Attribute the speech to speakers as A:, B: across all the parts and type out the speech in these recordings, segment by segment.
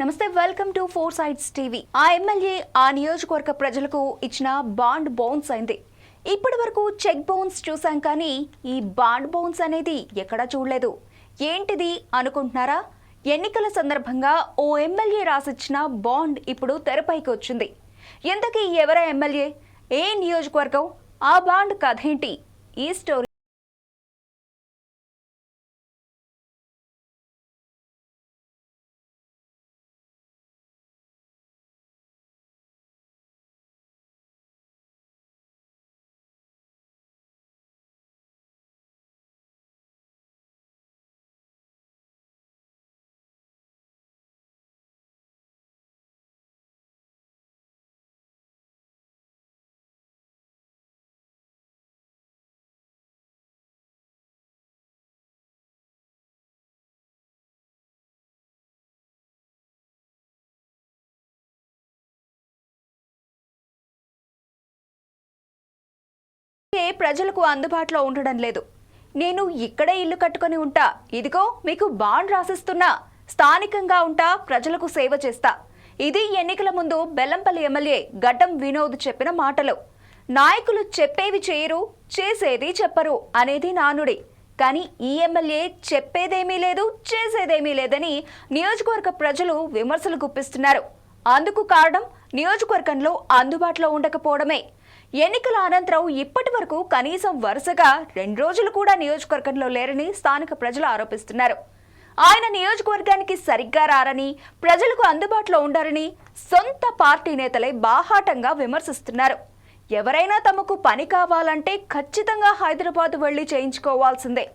A: నమస్తే welcome to four sides TV. ఆ MLA ఆ నియోజకవర్గ ప్రజలకు ఇచ్చిన బాండ్ బౌన్స్ అయింది. ఇప్పటి వరకు చెక్ బౌన్స్ చూసాం కానీ ఈ బాండ్ బౌన్స్ అనేది ఎక్కడా చూడలేదు. ఏంటిది అనుకుంటున్నారా? ఎన్నికల సందర్భంగా ఓ ఎమ్మెల్యే రాసిచ్చిన బాండ్ ఇప్పుడు తెరపైకి వచ్చింది. ఎంతకీ ఎవరా ఎమ్మెల్యే? ఏ నియోజకవర్గం? ఆ బాండ్ కథ ఏంటి? ఈ స్టోరీ ప్రజలకు అందుబాటులో ఉండడం లేదు. నేను ఇక్కడే ఇల్లు కట్టుకొని ఉంటా. ఇదిగో మీకు బాండ్ రాసిస్తున్నా. స్థానికంగా ఉంటా ప్రజలకు సేవ చేస్తా. ఇది ఎన్నికల ముందు బెల్లంపల్లి ఎమ్మెల్యే గడ్డం వినోద్ చెప్పిన మాటలు. నాయకులు చెప్పేవి చేయరు చేసేది చెప్పరు అనేది నానుడి. కానీ ఈ ఎమ్మెల్యే చెప్పేదేమీ లేదు చేసేదేమీ లేదని నియోజకవర్గ ప్రజలు విమర్శలు గుప్పిస్తున్నారు. అందుకు కారణం నియోజకవర్గంలో అందుబాటులో ఉండకపోవడమే. ఎన్నికల అనంతరం ఇప్పటి వరకు కనీసం వరుసగా రెండు రోజులు కూడా నియోజకవర్గంలో లేరని స్థానిక ప్రజలు ఆరోపిస్తున్నారు. ఆయన నియోజకవర్గానికి సరిగ్గా రారని ప్రజలకు అందుబాటులో ఉండారని సొంత పార్టీ నేతలే బాహాటంగా విమర్శిస్తున్నారు. ఎవరైనా తమకు పని కావాలంటే ఖచ్చితంగా హైదరాబాద్ వెళ్ళి చేయించుకోవాల్సిందే.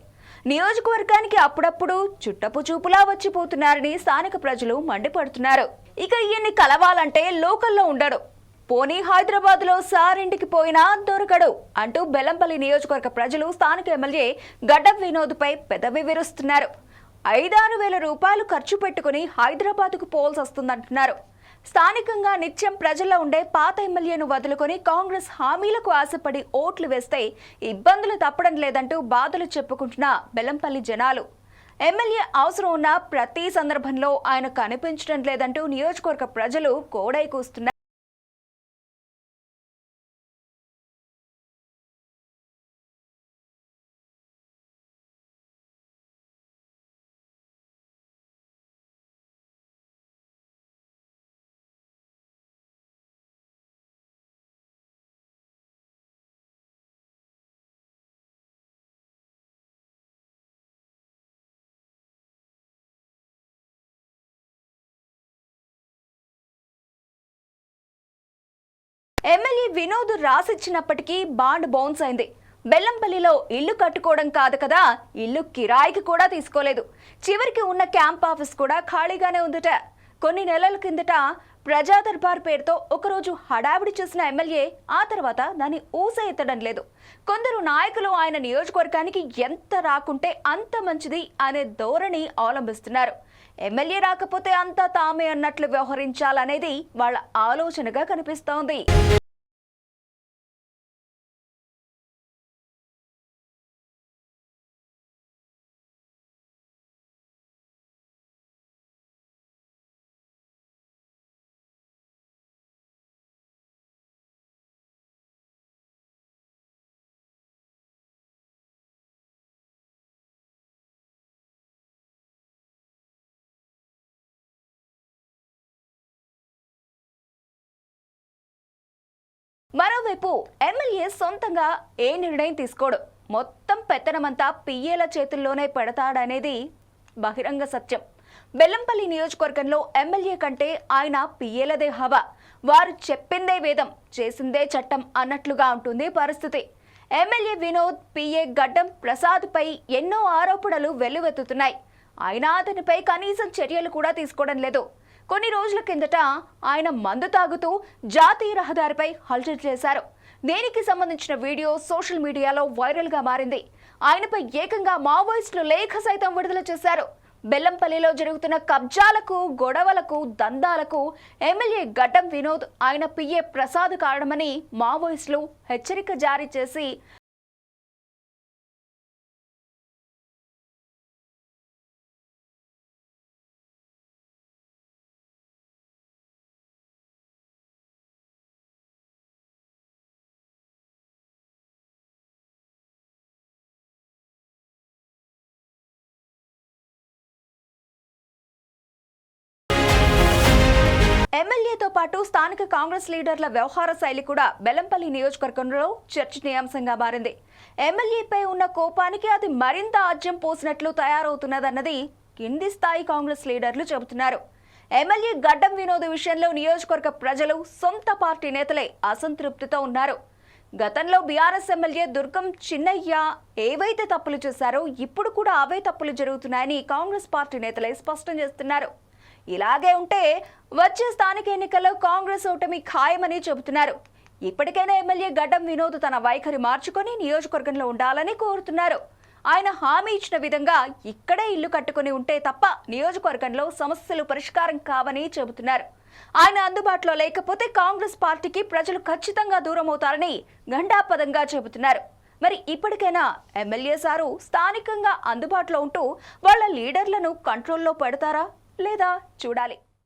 A: నియోజకవర్గానికి అప్పుడప్పుడు చుట్టపు చూపులా వచ్చిపోతున్నారని స్థానిక ప్రజలు మండిపడుతున్నారు. ఇక ఈయన్ని కలవాలంటే లోకల్లో ఉండడు. పోనీ హైదరాబాద్లో సార్ ఇంటికి పోయినా దొరకడు అంటూ బెల్లంపల్లి నియోజకవర్గ ప్రజలు స్థానిక ఎమ్మెల్యే గడ్డం వినోద్ పై పెదవి విరుస్తున్నారు. ఐదారు వేల రూపాయలు ఖర్చు పెట్టుకుని హైదరాబాద్కు పోల్స్ వస్తుందంటున్నారు. స్థానికంగా నిత్యం ప్రజల్లో ఉండే పాత ఎమ్మెల్యేను వదులుకొని కాంగ్రెస్ హామీలకు ఆశపడి ఓట్లు వేస్తే ఇబ్బందులు తప్పడం లేదంటూ బాధలు చెప్పుకుంటున్న బెల్లంపల్లి జనాలు. ఎమ్మెల్యే అవసరం ఉన్న ప్రతి సందర్భంలో ఆయన కనిపించడం లేదంటూ నియోజకవర్గ ప్రజలు కోడై కూస్తున్నారు. ఎమ్మెల్యే వినోద్ రాసిచ్చినప్పటికీ బాండ్ బౌన్స్ అయింది. బెల్లంపల్లిలో ఇల్లు కట్టుకోవడం కాదు కదా ఇల్లు కిరాయికి కూడా తీసుకోలేదు. చివరికి ఉన్న క్యాంప్ ఆఫీస్ కూడా ఖాళీగానే ఉందట. కొన్ని నెలల కిందట ప్రజా దర్బార్ పేరుతో ఒకరోజు హడావిడి చేసిన ఎమ్మెల్యే ఆ తర్వాత దాన్ని ఊస ఎత్తడం లేదు. కొందరు నాయకులు ఆయన నియోజకవర్గానికి ఎంత రాకుంటే అంత మంచిది అనే ధోరణి అవలంబిస్తున్నారు. ఎమ్మెల్యే రాకపోతే అంతా తామే అన్నట్లు వ్యవహరించాలనేది వాళ్ళ ఆలోచనగా కనిపిస్తోంది. మరోవైపు ఎమ్మెల్యే సొంతంగా ఏ నిర్ణయం తీసుకోడు. మొత్తం పెత్తనమంతా పియ్యేల చేతుల్లోనే పెడతాడనేది బహిరంగ సత్యం. బెల్లంపల్లి నియోజకవర్గంలో ఎమ్మెల్యే కంటే ఆయన పియ్యేలదే హవా. వారు చెప్పిందే వేదం చేసిందే చట్టం అన్నట్లుగా ఉంటుంది పరిస్థితి. ఎమ్మెల్యే వినోద్ పిఏ గడ్డం ప్రసాద్పై ఎన్నో ఆరోపణలు వెల్లువెత్తుతున్నాయి. అయినా అతనిపై కనీసం చర్యలు కూడా తీసుకోవడం లేదు. కొన్ని రోజుల కిందట ఆయన మందు తాగుతూ జాతీయ రహదారిపై హల్చల్ చేశారు. దీనికి సంబంధించిన వీడియో సోషల్ మీడియాలో వైరల్గా మారింది. ఆయనపై ఏకంగా మావోయిస్టులు లేఖ సైతం విడుదల చేశారు. బెల్లంపల్లిలో జరుగుతున్న కబ్జాలకు గొడవలకు దందాలకు ఎమ్మెల్యే గడ్డం వినోద్ ఆయన పిఏ ప్రసాద్ కారణమని మావోయిస్టులు హెచ్చరిక జారీ చేసి ఎమ్మెల్యేతో పాటు స్థానిక కాంగ్రెస్ లీడర్ల వ్యవహార శైలి కూడా బెలంపల్లి నియోజకవర్గంలో చర్చనీయాంశంగా మారింది. ఎమ్మెల్యేపై ఉన్న కోపానికి అది మరింత ఆజ్యం పోసినట్లు తయారవుతున్నదన్నది కింది స్థాయి కాంగ్రెస్ లీడర్లు చెబుతున్నారు. ఎమ్మెల్యే గడ్డం వినోద్ విషయంలో నియోజకవర్గ ప్రజలు సొంత పార్టీ నేతలే అసంతృప్తితో ఉన్నారు. గతంలో బీఆర్ఎస్ ఎమ్మెల్యే దుర్గం చిన్నయ్య ఏవైతే తప్పులు చేశారో ఇప్పుడు కూడా అవే తప్పులు జరుగుతున్నాయని కాంగ్రెస్ పార్టీ నేతలే స్పష్టం చేస్తున్నారు. ఇలాగే ఉంటే వచ్చే స్థానిక ఎన్నికల్లో కాంగ్రెస్ ఓటమి ఖాయమని చెబుతున్నారు. ఇప్పటికైనా ఎమ్మెల్యే గడ్డం వినోద్ తన వైఖరి మార్చుకొని నియోజకవర్గంలో ఉండాలని కోరుతున్నారు. ఆయన హామీ ఇచ్చిన విధంగా ఇక్కడే ఇల్లు కట్టుకుని ఉంటే తప్ప నియోజకవర్గంలో సమస్యలు పరిష్కారం కావని చెబుతున్నారు. ఆయన అందుబాటులో లేకపోతే కాంగ్రెస్ పార్టీకి ప్రజలు ఖచ్చితంగా దూరమవుతారని గండాపదంగా చెబుతున్నారు. మరి ఇప్పటికైనా ఎమ్మెల్యే సారు స్థానికంగా అందుబాటులో ఉంటూ వాళ్ళ లీడర్లను కంట్రోల్లో పెడతారా? లేదా చూడాలి.